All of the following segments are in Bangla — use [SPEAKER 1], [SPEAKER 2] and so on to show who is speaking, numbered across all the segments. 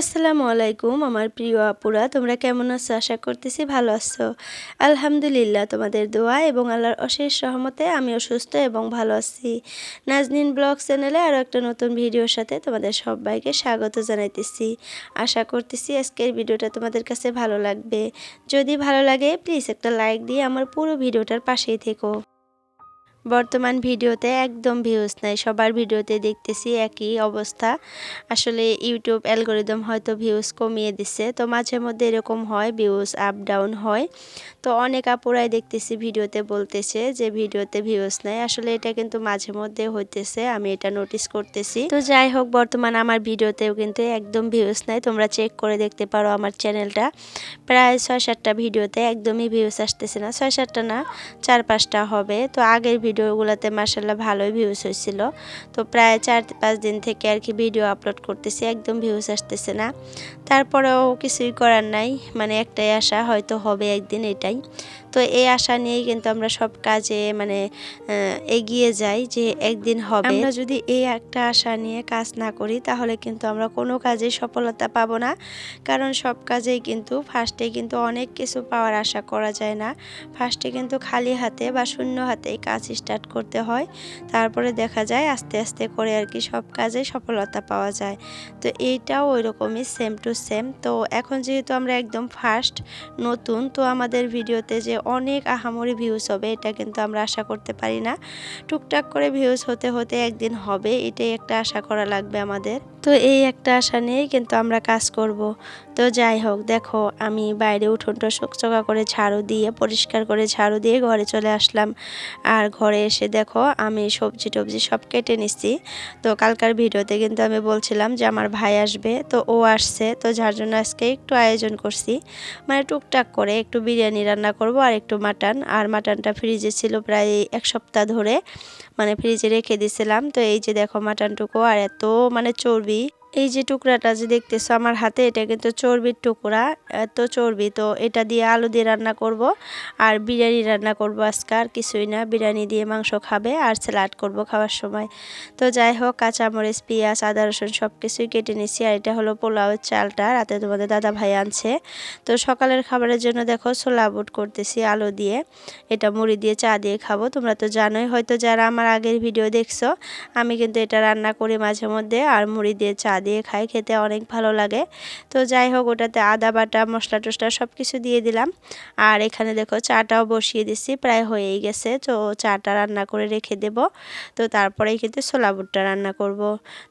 [SPEAKER 1] আসসালামু আলাইকুম আমার প্রিয় আপুরা, তোমরা কেমন আছো? আশা করতেছি ভালো আছো। আলহামদুলিল্লাহ, তোমাদের দোয়া এবং আল্লাহর অশেষ সহমতে আমি অসুস্থ এবং ভালো আছি। নাজনিন ব্লগ চ্যানেলে আরও একটা নতুন ভিডিওর সাথে তোমাদের সবাইকে স্বাগত জানাইতেছি। আশা করতেছি আজকের ভিডিওটা তোমাদের কাছে ভালো লাগবে। যদি ভালো লাগে প্লিজ একটা লাইক দিয়ে আমার পুরো ভিডিওটার পাশেই থেকো। বর্তমান ভিডিওতে একদম ভিউজ নাই। সবার ভিডিওতে দেখতেছি একই অবস্থা। আসলে ইউটিউব অ্যালগোরিদম হয়তো ভিউজ কমিয়ে দিচ্ছে তো মাঝে মধ্যে এরকম হয় ভিউজ আপ ডাউন হয়। তো অনেক আপুরাই দেখতেছি ভিডিওতে বলতেছে যে ভিডিওতে ভিউজ নাই। আসলে এটা কিন্তু মাঝে মধ্যে হইতেছে, আমি এটা নোটিস করতেছি। তো যাই হোক, বর্তমান আমার ভিডিওতেও কিন্তু একদম ভিউজ নাই। তোমরা চেক করে দেখতে পারো আমার চ্যানেলটা প্রায় ছয় সাতটা ভিডিওতে একদমই ভিউজ আসতেছে না। ছয় সাতটা না, চার পাঁচটা হবে। তো আগের ভিডিওগুলোতে মার্শাল্লাহ ভালোই ভিউজ হয়েছিল। তো প্রায় চার পাঁচ দিন থেকে আর কি ভিডিও আপলোড করতেছি, একদম ভিউজ আসতেছে না। তারপরেও কিছুই করার নাই মানে একটাই আশা, হয়তো হবে একদিন এটাই। তো এই আশা নিয়েই কিন্তু আমরা সব কাজে মানে এগিয়ে যাই যে একদিন হবে। আমরা যদি এই একটা আশা নিয়ে কাজ না করি, তাহলে কিন্তু আমরা কোনো কাজে সফলতা পাবো না। কারণ সব কাজেই কিন্তু ফার্স্টে কিন্তু অনেক কিছু পাওয়ার আশা করা যায় না। ফার্স্টে কিন্তু খালি হাতে বা শূন্য হাতে কাজ স্টার্ট করতে হয়। তারপরে দেখা যায় আস্তে আস্তে করে আর কি সব কাজে সফলতা পাওয়া যায়। তো এইটাও ওই রকমই সেম টু সেম তো এখন যেহেতু আমরা একদম ফার্স্ট নতুন, তো আমাদের ভিডিওতে যে অনেক আহামরি ভিউজ হবে, এটা কিন্তু আমরা আশা করতে পারি না। টুকটাক করে ভিউজ হতে হতে একদিন হবে, এটাই একটা আশা করা লাগবে আমাদের। তো এই একটা আশা নিয়েই কিন্তু আমরা কাজ করব। তো যাই হোক, দেখো আমি বাইরে উঠোনটা চকচকা করে ঝাড়ু দিয়ে, পরিষ্কার করে ঝাড়ু দিয়ে ঘরে চলে আসলাম। আর ঘরে এসে দেখো আমি সবজি টবজি সব কেটে নিচ্ছি তো কালকার ভিডিওতে কিন্তু আমি বলছিলাম যে আমার ভাই আসবে, তো ও আসছে, তো যার জন্য আজকে একটু আয়োজন করছি। মানে টুকটাক করে একটু বিরিয়ানি রান্না করব আর একটু মাটন। আর মাটনটা ফ্রিজে ছিল প্রায় এক সপ্তাহ ধরে মানে ফ্রিজে রেখে দিয়েছিলাম তো এই যে দেখো মাটনটুকু, আর এত মানে চর্বি। এই যে টুকরাটা যে দেখতেছো, আমার হাতে এটা কিন্তু চর্বির টুকরা এত চর্বি, তো এটা দিয়ে আলু দিয়ে রান্না করব। আর বিরিয়ানি রান্না করব আজকে, আর কিছুই না, বিরিয়ানি দিয়ে মাংস খাবে আর স্যালাড করব খাওয়ার সময়। তো যাই হোক, কাঁচামরিচ, পেঁয়াজ, আদা, রসুন সব কিছুই কেটে নিছি, আর এটা হলো পোলাওয়ের চালটা, রাতে তোমাদের দাদা ভাই আনছে। তো সকালের খাবারের জন্য দেখো, ছোলা বুট করতেছি আলু দিয়ে, এটা মুড়ি দিয়ে চা দিয়ে খাব। তোমরা তো জানোই, হয়তো যারা আমার আগের ভিডিও দেখছ, আমি কিন্তু এটা রান্না করি মাঝে মধ্যে, আর মুড়ি দিয়ে চা দিয়ে খাই, খেতে অনেক ভালো লাগে। তো যাই হোক, ওটাতে আদা বাটা মশলা টসলা সব কিছু দিয়ে দিলাম। আর এখানে দেখো, চাটাও বসিয়ে দিছি, প্রায় হয়েই গেছে। তো চাটা রান্না করে রেখে দেব। তো তারপরেই কিন্তু ছোলা বুটটা রান্না করব।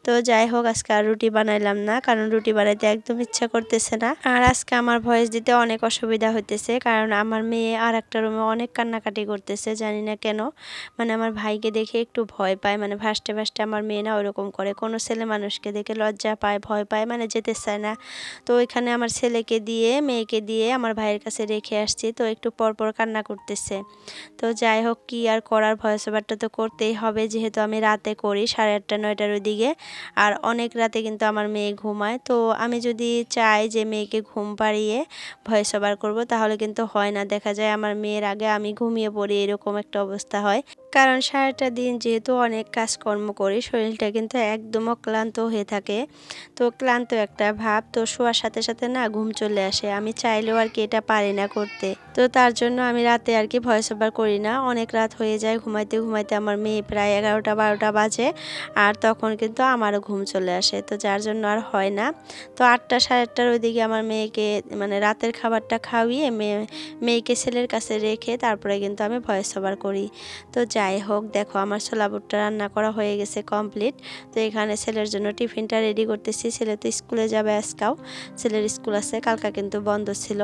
[SPEAKER 1] তো যাই হোক, আজকে আর রুটি বানাইলাম না, কারণ রুটি বানাইতে একদম ইচ্ছা করতেছে না। আর আজকে আমার ভয়েস দিতে অনেক অসুবিধা হইতেছে, কারণ আমার মেয়ে আর একটা রুমে অনেক কান্নাকাটি করতেছে, জানি না কেন। মানে আমার ভাইকে দেখে একটু ভয় পায়। মানে ভাসতে ভাসতে আমার মেয়ে না ওরকম করে। কোনো ছেলে মানুষকে দেখে লজ্জা লজ্জা পায়, ভয় পায় মানে যেতে চায় না। তো ওইখানে আমার ছেলেকে দিয়ে, মেয়েকে দিয়ে আমার ভাইয়ের কাছে রেখে আসছি। তো একটু পরপর কান্না করতেছে। তো যাই হোক, কি আর করার, ভয়েস ওভারটা তো করতেই হবে। যেহেতু আমি রাতে করি, সাড়ে আটটা, নয়টার দিকে আর অনেক রাতে কিন্তু আমার মেয়ে ঘুমায়। তো আমি যদি চাই যে মেয়েকে ঘুম পাড়িয়ে ভয়েস ওভার করব, তাহলে কিন্তু হয় না। দেখা যায় আমার মেয়ের আগে আমি ঘুমিয়ে পড়ি, এরকম একটা অবস্থা হয়। কারণ সারাটা দিন যেহেতু অনেক কাজকর্ম করি, শরীরটা কিন্তু একদমও ক্লান্ত হয়ে থাকে। তো ক্লান্ত একটা ভাব, তো শোয়ার সাথে সাথে না ঘুম চলে আসে। আমি চাইলেও আর কি এটা পারি না করতে। তো তার জন্য আমি রাতে আর কি ভয়েস ওভার করি না। অনেক রাত হয়ে যায়, ঘুমাইতে ঘুমাইতে আমার মেয়ে প্রায় এগারোটা বারোটা বাজে আর তখন কিন্তু আমারও ঘুম চলে আসে। তো যার জন্য আর হয় না। তো আটটা সাড়ে আটটার ওইদিকে আমার মেয়েকে মানে রাতের খাবারটা খাওয়িয়ে মেয়ে, মেয়েকে ছেলের কাছে রেখে তারপরে কিন্তু আমি ভয়েস ওভার করি। তো যাই হোক, দেখো আমার ছোলা ভুট্টা রান্না করা হয়ে গেছে কমপ্লিট তো এখানে ছেলের জন্য টিফিনটা রেডি করতেছি। ছেলে তো স্কুলে যাবে আজকাও। ছেলের স্কুল আছে, কালকা কিন্তু বন্ধ ছিল।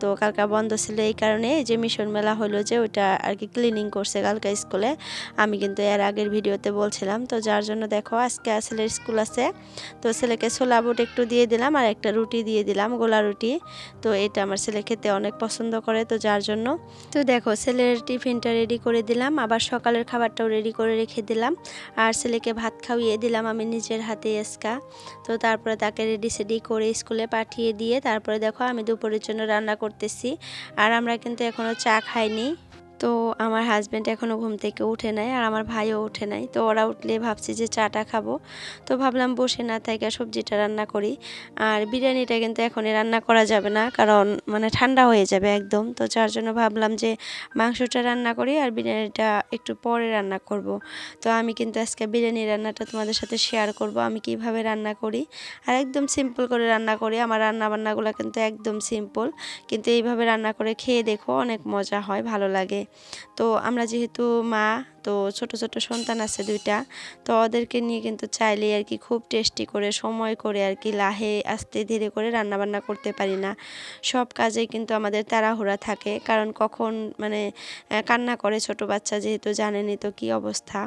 [SPEAKER 1] তো কালকা বন্ধ ছিল এই কারণে যে মিশন মেলা হলো যে ওইটা আর কি ক্লিনিং করছে কালকা স্কুলে। আমি কিন্তু এর আগের ভিডিওতে বলছিলাম, তো যার জন্য দেখো আজকে ছেলের স্কুল আছে, তো ছেলেকে ছোলা বুট একটু দিয়ে দিলাম আর একটা রুটি দিয়ে দিলাম, গোলা রুটি। তো এটা আমার ছেলে খেতে অনেক পছন্দ করে, তো যার জন্য। তো দেখো ছেলের টিফিনটা রেডি করে দিলাম, আবার সকালের খাবারটাও রেডি করে রেখে দিলাম। আর ছেলেকে ভাত খাওয়িয়ে দিলাম আমি নিজের হাতে এসকা তো তারপরে তাকে রেডি সেডি করে স্কুলে পাঠিয়ে দিয়ে তারপরে দেখো আমি দুপুরের জন্য রান্না করতেছি। আর আমরা কিন্তু এখনও চা খাইনি। তো আমার হাজব্যান্ড এখনও ঘুম থেকে উঠে নাই আর আমার ভাইও উঠে নাই। তো ওরা উঠলে ভাবছি যে চাটা খাব। তো ভাবলাম বসে না থেকে সবজিটা রান্না করি। আর বিরিয়ানিটা কিন্তু এখনই রান্না করা যাবে না, কারণ মানে ঠান্ডা হয়ে যাবে একদম। তো যার জন্য ভাবলাম যে মাংসটা রান্না করি আর বিরিয়ানিটা একটু পরে রান্না করব। তো আমি কিন্তু আজকে বিরিয়ানি রান্নাটা তোমাদের সাথে শেয়ার করব, আমি কীভাবে রান্না করি। আর একদম সিম্পল করে রান্না করি, আমার রান্না বান্নাগুলো কিন্তু একদম সিম্পল কিন্তু এইভাবে রান্না করে খেয়ে দেখো অনেক মজা হয়, ভালো লাগে। তো আমরা যেহেতু মা, তো ছোট ছোট সন্তান আছে দুইটা, তো ওদেরকে নিয়ে কিন্তু চাইলে আর কি খুব টেস্টি করে, সময় করে আর কি লাহে আস্তে ধীরে করে রান্নাবান্না করতে পারি না। সব কাজে কিন্তু আমাদের তাড়াহুড়া থাকে, কারণ কখন মানে কান্না করে ছোট বাচ্চা যেহেতু জানেনি তো কি অবস্থা।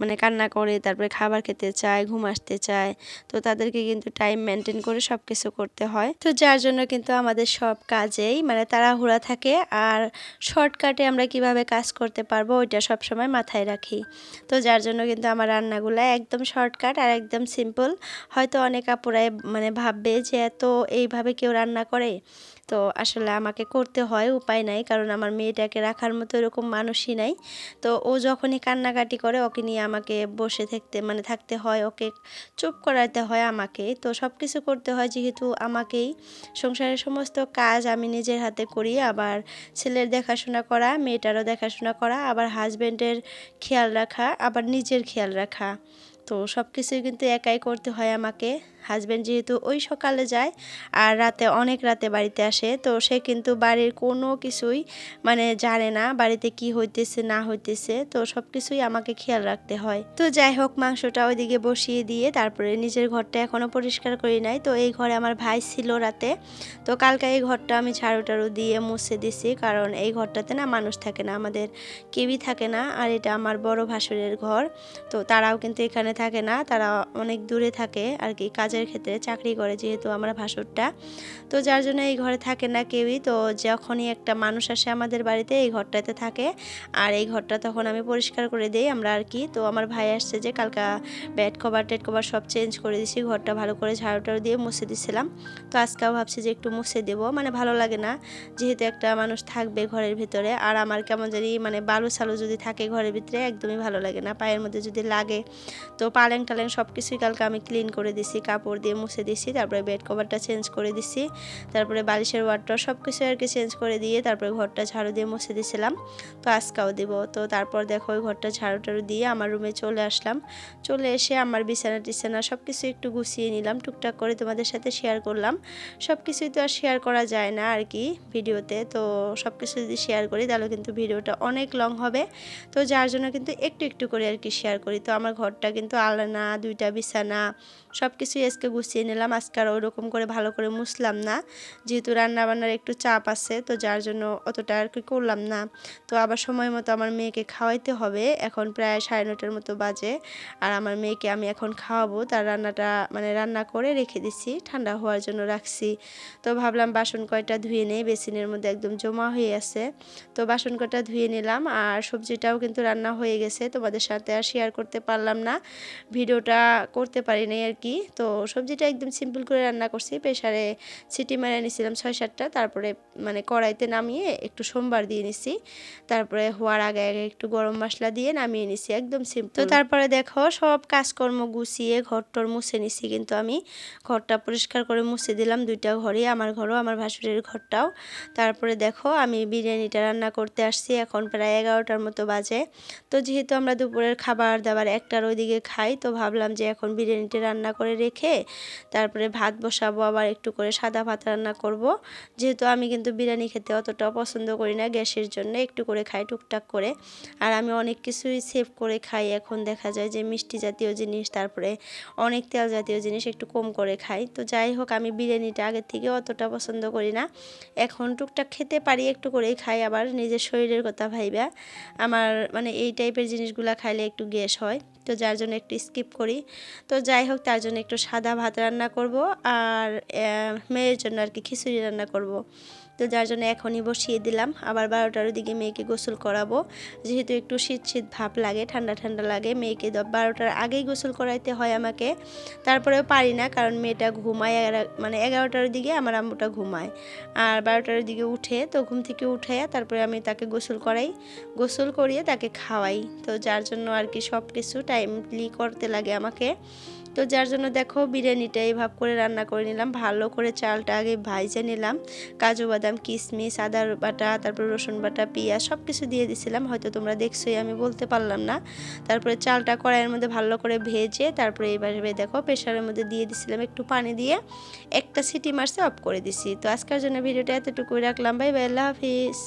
[SPEAKER 1] মানে কান্না করে, তারপরে খাবার খেতে চায়, ঘুম আসতে চায়। তো তাদেরকে কিন্তু টাইম মেনটেন করে সব কিছু করতে হয়। তো যার জন্য কিন্তু আমাদের সব কাজেই মানে তাড়াহুড়া থাকে। আর শর্টকাটে আমরা কীভাবে কাজ করতে পারব ওইটা সবসময় মাথায় রাখি। তো যার জন্য কিন্তু আমার রান্নাগুলো একদম শর্টকাট আর একদম সিম্পল হয়তো অনেক আপুরাই মানে ভাববে যে এত এইভাবে কেউ রান্না করে। তো আসলে আমাকে করতে হয়, উপায় নাই, কারণ আমার মেয়েটাকে রাখার মতো এরকম মানুষই নাই। তো ও যখনই কান্নাকাটি করে, ওকে নিয়ে আমাকে বসে থাকতে মানে থাকতে হয়, ওকে চুপ করাতে হয় আমাকে। তো সব কিছু করতে হয়, যেহেতু আমাকেই সংসারের সমস্ত কাজ আমি নিজের হাতে করি, আবার ছেলের দেখাশোনা করা, মেয়েটারও দেখাশোনা করা, আবার হাজব্যান্ডের খেয়াল রাখা, আবার নিজের খেয়াল রাখা। তো সব কিছুই কিন্তু একাই করতে হয় আমাকে। হাজব্যান্ড যেহেতু ওই সকালে যায় আর রাতে অনেক রাতে বাড়িতে আসে, তো সে কিন্তু বাড়ির কোনো কিছুই মানে জানে না বাড়িতে কি হইতেছে, না হইতেছে, তো সব কিছুই আমাকে খেয়াল রাখতে হয়। তো যাই হোক, মাংসটা ওইদিকে বসিয়ে দিয়ে তারপরে নিজের ঘরটা এখনও পরিষ্কার করি নাই, তো এই ঘরে আমার ভাই ছিল রাতে। তো কালকে এই ঘরটা আমি ঝাড়ু টাড়ু দিয়ে মুছে দিছি, কারণ এই ঘরটাতে না মানুষ থাকে না, আমাদের কেউই থাকে না, আর এটা আমার বড় ভাসুরের ঘর, তো তারাও কিন্তু এখানে থাকে না, তারা অনেক দূরে থাকে আর কি, কাজ কাজের ক্ষেত্রে চাকরি করে যেহেতু আমরা ভাসুরটা। তো যার জন্য এই ঘরে থাকে না কেউই। তো যখনই একটা মানুষ আসে আমাদের বাড়িতে, এই ঘরটাতে থাকে। আর এই ঘরটা তখন আমি পরিষ্কার করে দিই আমরা আর কি। তো আমার ভাই আসছে যে কালকা বেড কভার টেড কভার সব চেঞ্জ করে দিছি, ঘরটা ভালো করে ঝাড়ু টাড়ু দিয়ে মুছে দিছিলাম। তো আজকেও ভাবছি যে একটু মুছে দেবো মানে ভালো লাগে না। যেহেতু একটা মানুষ থাকবে ঘরের ভিতরে, আর আমার কেমন জানি মানে বালু সালু যদি থাকে ঘরের ভিতরে, একদমই ভালো লাগে না। পায়ের মধ্যে যদি লাগে, তো পালেং টালেং সব কিছুই কালকে আমি ক্লিন করে দিছি, কাপড় কাপড় দিয়ে মুছে দিছি, তারপরে বেড কভারটা চেঞ্জ করে দিছি, তারপরে বালিশের ওয়ারটা সব কিছু আর কি চেঞ্জ করে দিয়ে তারপরে ঘরটা ঝাড়ু দিয়ে মুছে দিছিলাম, তো আজকাও দিব। তো তারপর দেখো ওই ঘরটা ঝাড়ু টাড়ু দিয়ে আমার রুমে চলে আসলাম, চলে এসে আমার বিছানা টিছানা সব কিছু একটু গুছিয়ে নিলাম, টুকটাক করে তোমাদের সাথে শেয়ার করলাম। সব কিছুই তো আর শেয়ার করা যায় না আর কি ভিডিওতে, তো সব কিছু যদি শেয়ার করি তাহলে কিন্তু ভিডিওটা অনেক লং হবে, তো যার জন্য কিন্তু একটু একটু করে আর কি শেয়ার করি। তো আমার ঘরটা কিন্তু আলানা, দুইটা বিছানা সব কিছুই আজকে গুছিয়ে নিলাম। আজকে আর ওরকম করে ভালো করে মুছলাম না। যেহেতু রান্নাবান্নার একটু চাপ আছে, তো যার জন্য অতটা আর কি করলাম না। তো আবার সময় মতো আমার মেয়েকে খাওয়াইতে হবে। এখন প্রায় সাড়ে নটার মতো বাজে। আর আমার মেয়েকে আমি এখন খাওয়াবো। তার রান্নাটা মানে রান্না করে রেখে দিছি। ঠান্ডা হওয়ার জন্য রাখছি। তো ভাবলাম বাসন কয়টা ধুয়ে নেই। বেসিনের মধ্যে একদম জমা হয়ে আছে। তো বাসন কয়টা ধুয়ে নিলাম। আর সবজিটাও কিন্তু রান্না হয়ে গেছে। তোমাদের সাথে আর শেয়ার করতে পারলাম না। ভিডিওটা করতে পারি নাই আর কি। তো সবজিটা একদম সিম্পল করে রান্না করছি প্রেশারে সিটি মারিয়ে নিয়েছিলাম ছয় সাতটা তারপরে মানে কড়াইতে নামিয়ে একটু সোমবার দিয়ে নিছি, তারপরে হওয়ার আগে আগে একটু গরম মশলা দিয়ে নামিয়ে নিছি, একদম সিম্পল তো তারপরে দেখো সব কাজকর্ম গুছিয়ে ঘরটর মুছে নিছি, কিন্তু আমি ঘরটা পরিষ্কার করে মুছে দিলাম দুইটা ঘরই, আমার ঘরও, আমার ভাসুরের ঘরটাও। তারপরে দেখো আমি বিরিয়ানিটা রান্না করতে আসছি, এখন প্রায় এগারোটার মতো বাজে। তো যেহেতু আমরা দুপুরের খাবার দাবার একটার ওইদিকে খাই, তো ভাবলাম যে এখন বিরিয়ানিটা রান্না করে রেখে তারপরে ভাত বসাবো, আবার একটু করে সাদা ভাত রান্না করব। যেহেতু আমি কিন্তু বিরিয়ানি খেতে অতটাও পছন্দ করি না গ্যাসের জন্য, একটু করে খাই টুকটাক করে। আর আমি অনেক কিছুই সেভ করে খাই। এখন দেখা যায় যে মিষ্টি জাতীয় জিনিস, তারপরে অনেক তেল জাতীয় জিনিস একটু কম করে খাই। তো যাই হোক, আমি বিরিয়ানিটা আগের থেকে অতটা পছন্দ করি না। এখন টুকটাক খেতে পারি, একটু করেই খাই। আবার নিজের শরীরের কথা ভাইবা, আমার মানে এই টাইপের জিনিসগুলো খাইলে একটু গ্যাস হয়। তো যার জন্য একটু স্কিপ করি। তো যাই হোক, তার জন্য একটু সাদা ভাত রান্না করব আর মেয়ের জন্য আর কি খিচুড়ি রান্না করব। তো যার জন্য এখনই বসিয়ে দিলাম। আবার বারোটার দিকে মেয়েকে গোসল করাবো। যেহেতু একটু শীত শীত ভাব লাগে, ঠান্ডা ঠান্ডা লাগে, মেয়েকে বারোটার আগেই গোসল করাইতে হয় আমাকে। তারপরেও পারি না কারণ মেয়েটা ঘুমায় মানে এগারোটার দিকে আমার আম্মুটা ঘুমায়। আর বারোটার দিকে উঠে, তো ঘুম থেকে উঠে তারপরে আমি তাকে গোসল করাই। গোসল করিয়ে তাকে খাওয়াই। তো যার জন্য আর কি সব কিছু টাইমলি করতে লাগে আমাকে। তো যার জন্য দেখো বিরিয়ানিটা এইভাব করে রান্না করে নিলাম। ভালো করে চালটা আগে ভাইজে নিলাম। কাজু বাদাম কিশমিশ আদা বাটা, তারপর রসুন বাটা, পেঁয়াজ সব কিছু দিয়ে দিছিলাম। হয়তো তোমরা দেখছোই, আমি বলতে পারলাম না। তারপরে চালটা কড়াইয়ের মধ্যে ভালো করে ভেজে, তারপরে এইভাবে দেখো প্রেশারের মধ্যে দিয়ে দিছিলাম একটু পানি দিয়ে। একটা সিটি মারছে, অফ করে দিছি। তো আজকের জন্য ভিডিওটা এতটুকুই রাখলাম। বাই বাই, আল্লাহ হাফিজ।